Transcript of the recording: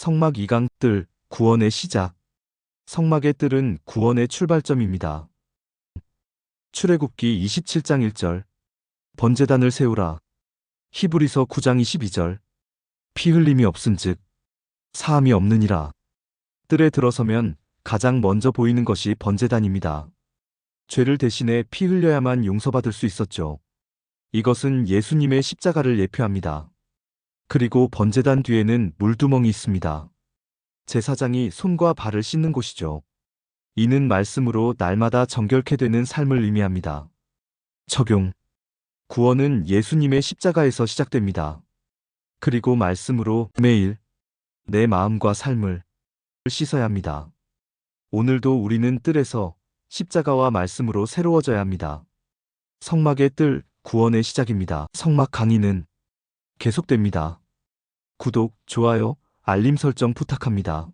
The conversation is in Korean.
성막 2강 뜰, 구원의 시작. 성막의 뜰은 구원의 출발점입니다. 출애굽기 27장 1절. 번제단을 세우라. 히브리서 9장 22절. 피 흘림이 없은즉 사함이 없느니라. 뜰에 들어서면 가장 먼저 보이는 것이 번제단입니다. 죄를 대신해 피 흘려야만 용서받을 수 있었죠. 이것은 예수님의 십자가를 예표합니다. 그리고 번제단 뒤에는 물두멍이 있습니다. 제사장이 손과 발을 씻는 곳이죠. 이는 말씀으로 날마다 정결케 되는 삶을 의미합니다. 적용. 구원은 예수님의 십자가에서 시작됩니다. 그리고 말씀으로 매일 내 마음과 삶을 씻어야 합니다. 오늘도 우리는 뜰에서 십자가와 말씀으로 새로워져야 합니다. 성막의 뜰, 구원의 시작입니다. 성막 강의는 계속됩니다. 구독, 좋아요, 알림 설정 부탁합니다.